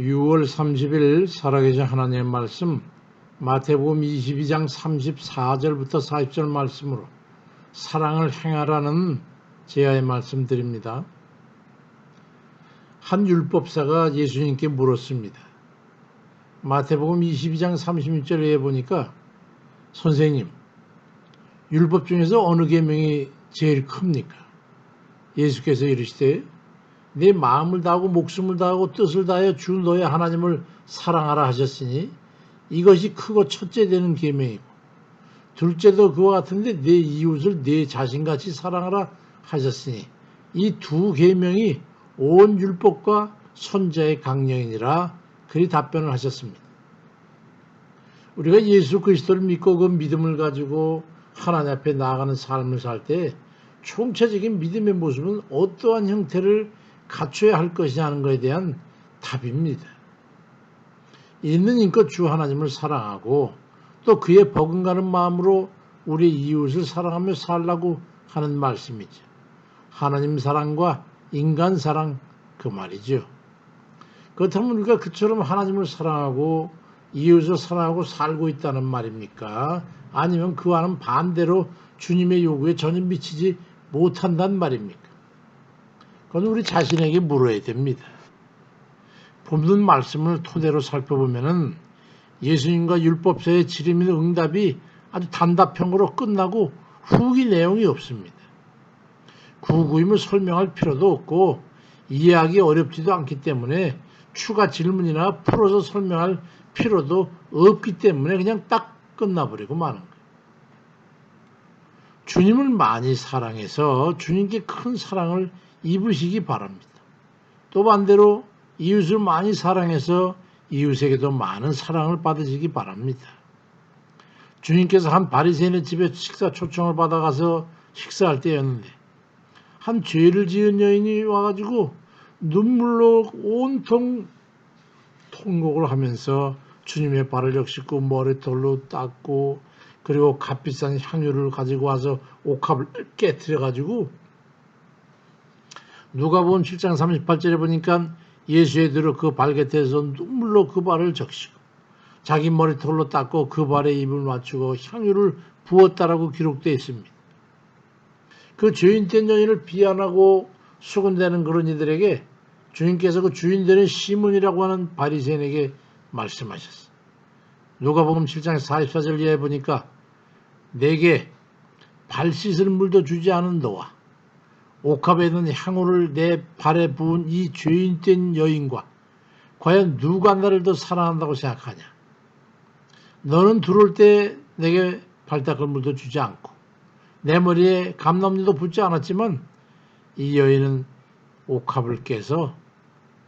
6월 30일 살아계신 하나님의 말씀 마태복음 22장 34절부터 40절 말씀으로 사랑을 행하라는 제야의 말씀 드립니다. 한 율법사가 예수님께 물었습니다. 마태복음 22장 36절에 보니까 선생님 율법 중에서 어느 계명이 제일 큽니까? 예수께서 이르시되 내 마음을 다하고 목숨을 다하고 뜻을 다하여 주 너의 하나님을 사랑하라 하셨으니 이것이 크고 첫째 되는 계명이고 둘째도 그와 같은데 내 이웃을 내 자신같이 사랑하라 하셨으니 이 두 계명이 온 율법과 선자의 강령이니라 그리 답변을 하셨습니다. 우리가 예수 그리스도를 믿고 그 믿음을 가지고 하나님 앞에 나아가는 삶을 살 때 총체적인 믿음의 모습은 어떠한 형태를 갖춰야 할 것이냐 하는 것에 대한 답입니다. 있는 인껏 주 하나님을 사랑하고 또 그의 버금가는 마음으로 우리 이웃을 사랑하며 살라고 하는 말씀이죠. 하나님 사랑과 인간 사랑 그 말이죠. 그렇다면 우리가 그처럼 하나님을 사랑하고 이웃을 사랑하고 살고 있다는 말입니까? 아니면 그와는 반대로 주님의 요구에 전혀 미치지 못한단 말입니까? 그건 우리 자신에게 물어야 됩니다. 본문 말씀을 토대로 살펴보면은 예수님과 율법서의 및 응답이 아주 단답형으로 끝나고 후기 내용이 없습니다. 구구임을 설명할 필요도 없고 이해하기 어렵지도 않기 때문에 추가 질문이나 풀어서 설명할 필요도 없기 때문에 그냥 딱 끝나버리고 마는 거예요. 주님을 많이 사랑해서 주님께 큰 사랑을 입으시기 바랍니다. 또 반대로 이웃을 많이 사랑해서 이웃에게도 많은 사랑을 받으시기 바랍니다. 주님께서 한 바리새인의 집에 식사 초청을 받아가서 식사할 때였는데 한 죄를 지은 여인이 와가지고 눈물로 온통 통곡을 하면서 주님의 발을 적시고 머리털로 닦고 그리고 값비싼 향유를 가지고 와서 옥합을 깨뜨려 가지고 누가 보면 7장 38절에 보니까 예수의 들어 그 발곁에서 눈물로 그 발을 적시고 자기 머리털로 닦고 그 발에 입을 맞추고 향유를 부었다라고 기록되어 있습니다. 그 죄인 된 여인을 비난하고 수군대는 그런 이들에게 주님께서 그 주인 되는 시몬이라고 하는 바리새인에게 말씀하셨어요. 누가복음 7장 44절 이하에 보니까 내게 발 씻을 물도 주지 않은 너와 옥합에 있는 향후를 내 발에 부은 이 죄인된 여인과 과연 누가 나를 더 사랑한다고 생각하냐? 너는 들어올 때 내게 발 닦을 물도 주지 않고 내 머리에 감남류도 붙지 않았지만 이 여인은 옥합을 깨서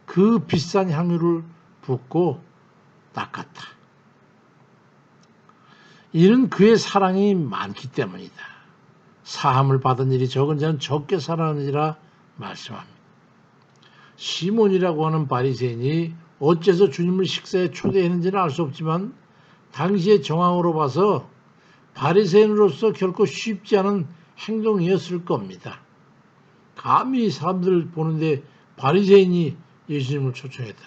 그 비싼 향유를 붓고 닦았다. 이는 그의 사랑이 많기 때문이다. 사함을 받은 일이 적은 자는 적게 살아나느니라 말씀합니다. 시몬이라고 하는 바리새인이 어째서 주님을 식사에 초대했는지는 알 수 없지만 당시의 정황으로 봐서 바리새인으로서 결코 쉽지 않은 행동이었을 겁니다. 감히 사람들 보는데 바리새인이 예수님을 초청했다.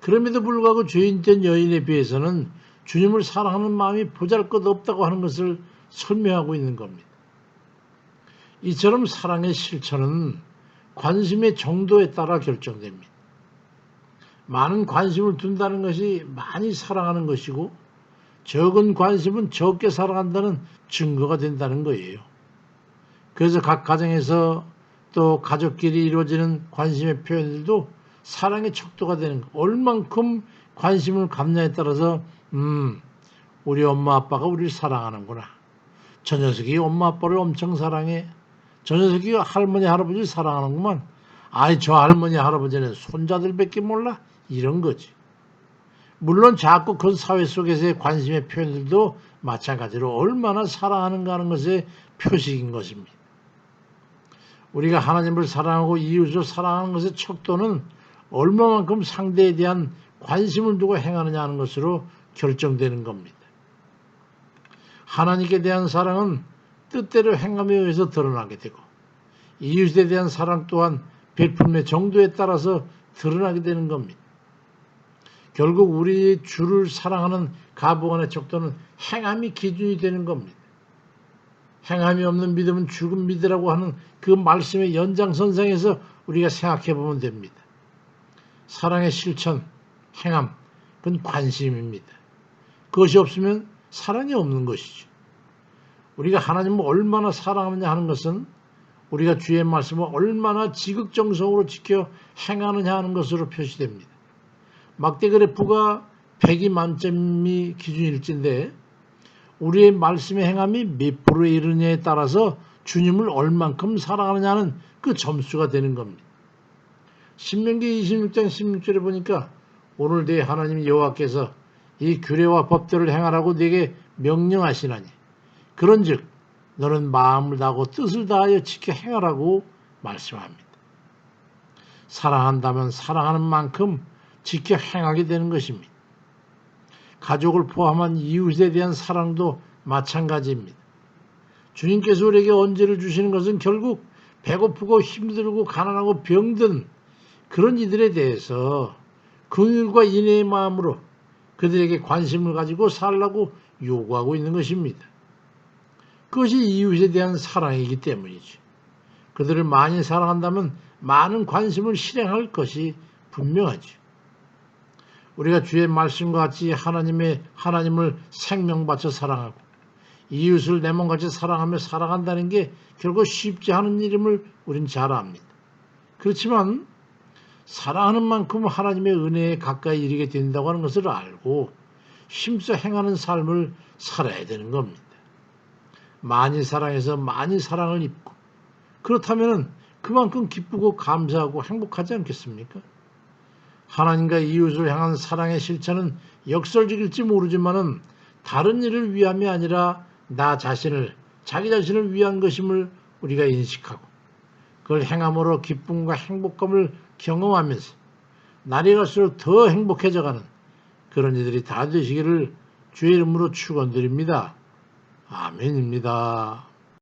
그럼에도 불구하고 죄인 된 여인에 비해서는 주님을 사랑하는 마음이 보잘것없다고 하는 것을 설명하고 있는 겁니다. 이처럼 사랑의 실천은 관심의 정도에 따라 결정됩니다. 많은 관심을 둔다는 것이 많이 사랑하는 것이고 적은 관심은 적게 사랑한다는 증거가 된다는 거예요. 그래서 각 가정에서 또 가족끼리 이루어지는 관심의 표현들도 사랑의 척도가 되는 거. 얼만큼 관심을 갖냐에 따라서 음 우리 엄마 아빠가 우리를 사랑하는구나. 저 녀석이 엄마 아빠를 엄청 사랑해. 저 녀석이 할머니 할아버지를 사랑하는구만. 아이 저 할머니 할아버지는 손자들밖에 몰라. 이런 거지. 물론 자꾸 그 사회 속에서의 관심의 표현들도 마찬가지로 얼마나 사랑하는가 하는 것의 표식인 것입니다. 우리가 하나님을 사랑하고 이웃을 사랑하는 것의 척도는 얼마만큼 상대에 대한 관심을 두고 행하느냐 하는 것으로 결정되는 겁니다. 하나님께 대한 사랑은 뜻대로 행함에 의해서 드러나게 되고 이웃에 대한 사랑 또한 베품의 정도에 따라서 드러나게 되는 겁니다. 결국 우리 주를 사랑하는 가보관의 척도는 행함이 기준이 되는 겁니다. 행함이 없는 믿음은 죽은 믿으라고 하는 그 말씀의 연장선상에서 우리가 생각해 보면 됩니다. 사랑의 실천, 행함, 그건 관심입니다. 그것이 없으면 사랑이 없는 것이죠. 우리가 하나님을 얼마나 사랑하느냐 하는 것은 우리가 주의 말씀을 얼마나 지극정성으로 지켜 행하느냐 하는 것으로 표시됩니다. 막대 그래프가 100이 만점이 기준일진데 우리의 말씀의 행함이 몇 프로에 이르느냐에 따라서 주님을 얼만큼 사랑하느냐는 그 점수가 되는 겁니다. 신명기 26장 16절에 보니까 오늘 내 하나님 여호와께서 이 규례와 법들을 행하라고 네게 명령하시나니 그런즉 너는 마음을 다하고 뜻을 다하여 지켜 행하라고 말씀합니다. 사랑한다면 사랑하는 만큼 지켜 행하게 되는 것입니다. 가족을 포함한 이웃에 대한 사랑도 마찬가지입니다. 주님께서 우리에게 언제를 주시는 것은 결국 배고프고 힘들고 가난하고 병든 그런 이들에 대해서 긍휼과 인애의 마음으로 그들에게 관심을 가지고 살라고 요구하고 있는 것입니다. 그것이 이웃에 대한 사랑이기 때문이죠. 그들을 많이 사랑한다면 많은 관심을 실행할 것이 분명하죠. 우리가 주의 말씀과 같이 하나님의 하나님을 생명 바쳐 사랑하고 이웃을 내 몸같이 사랑하며 살아간다는 게 결국 쉽지 않은 일임을 우린 잘 압니다. 그렇지만 사랑하는 만큼 하나님의 은혜에 가까이 이르게 된다고 하는 것을 알고 힘써 행하는 삶을 살아야 되는 겁니다. 많이 사랑해서 많이 사랑을 입고 그렇다면 그만큼 기쁘고 감사하고 행복하지 않겠습니까? 하나님과 이웃을 향한 사랑의 실천은 역설적일지 모르지만은 다른 일을 위함이 아니라 나 자신을 자기 자신을 위한 것임을 우리가 인식하고 그걸 행함으로 기쁨과 행복감을 경험하면서 날이 갈수록 더 행복해져가는 그런 이들이 다 되시기를 주의 이름으로 축원드립니다. 아멘입니다.